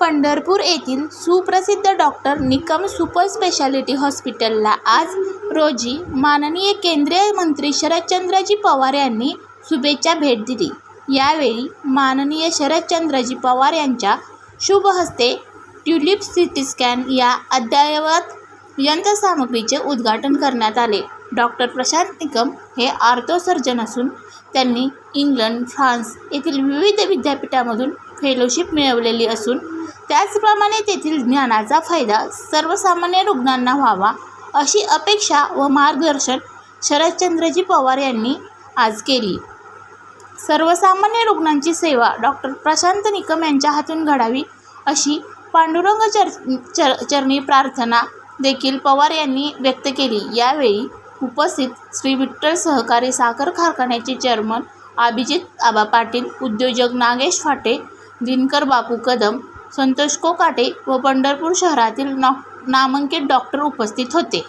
पंढरपूर येथील सुप्रसिद्ध doctor Nikam super speciality हॉस्पिटलला आज रोजी माननीय केंद्रीय मंत्री शरदचंद्रजी पवार यांनी शुभेच्छा भेट दिली. यावेळी माननीय शरदचंद्रजी पवार यांच्या शुभ हस्ते ट्युलिप सिटी स्कॅन या अद्ययावत यंत्रसामग्रीचे उद्घाटन करण्यात आले. डॉक्टर प्रशांत निकम हे आर्थो सर्जन असून त्यांनी इंग्लंड फ्रान्स येथील विविध विद्यापीठामधून फेलोशिप मिळवलेली असून त्याचप्रमाणे तेथील ज्ञानाचा फायदा सर्वसामान्य रुग्णांना व्हावा अशी अपेक्षा व मार्गदर्शन शरदचंद्रजी पवार यांनी आज केली. सर्वसामान्य रुग्णांची सेवा डॉक्टर प्रशांत निकम यांच्या हातून घडावी अशी पांडुरंग चर चर चरणी प्रार्थना देखील पवार यांनी व्यक्त केली. यावेळी उपस्थित श्री विठ्ठल सहकारी साखर कारखान्याचे चेअरमन अभिजित आबा पाटील उद्योजक नागेश फाटे दिनकर बापू कदम संतोष कोकाटे व पंढरपूर शहरातील नॉ नामांकित डॉक्टर उपस्थित होते.